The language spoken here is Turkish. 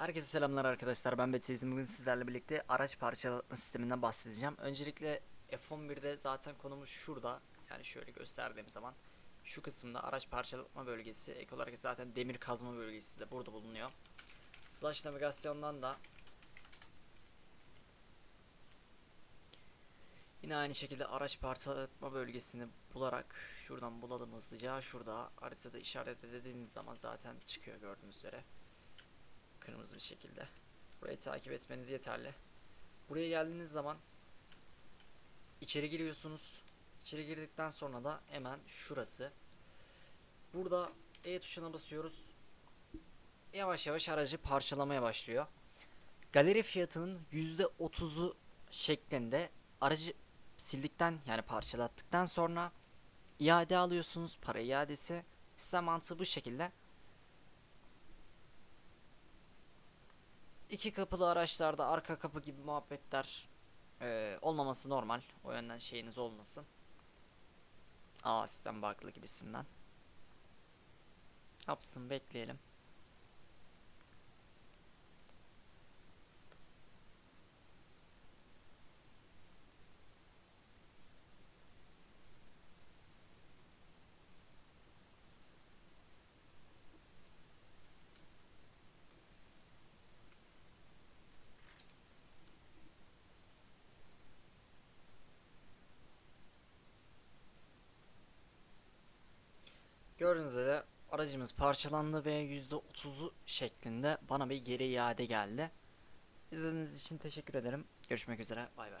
Herkese selamlar arkadaşlar ben Betizm bugün sizlerle birlikte araç parçalatma sisteminden bahsedeceğim. Öncelikle F11'de zaten konumuz şurada yani şöyle gösterdiğim zaman şu kısımda araç parçalatma bölgesi ek olarak zaten demir kazma bölgesi de burada bulunuyor. Slash navigasyondan da Yine aynı şekilde araç parçalatma bölgesini bularak şuradan bulalım hızlıca. Şurada haritada işaret edildiğiniz zaman zaten çıkıyor gördüğünüz üzere kırmızı bir şekilde. Burayı takip etmeniz yeterli. Buraya geldiğiniz zaman içeri giriyorsunuz. İçeri girdikten sonra da hemen şurası. Burada E tuşuna basıyoruz. Yavaş yavaş aracı parçalamaya başlıyor. Galeri fiyatının %30'u şeklinde aracı sildikten yani parçalattıktan sonra iade alıyorsunuz. Para iadesi. Sistem mantığı bu şekilde. İki kapılı araçlarda arka kapı gibi muhabbetler eee, olmaması normal. O yönden şeyiniz olmasın. Aa sistem bug'lı gibisinden. Yapsın bekleyelim. Gördüğünüz üzere aracımız parçalandı ve %30'u şeklinde bana bir geri iade geldi. İzlediğiniz için teşekkür ederim. Görüşmek üzere. Bay bay.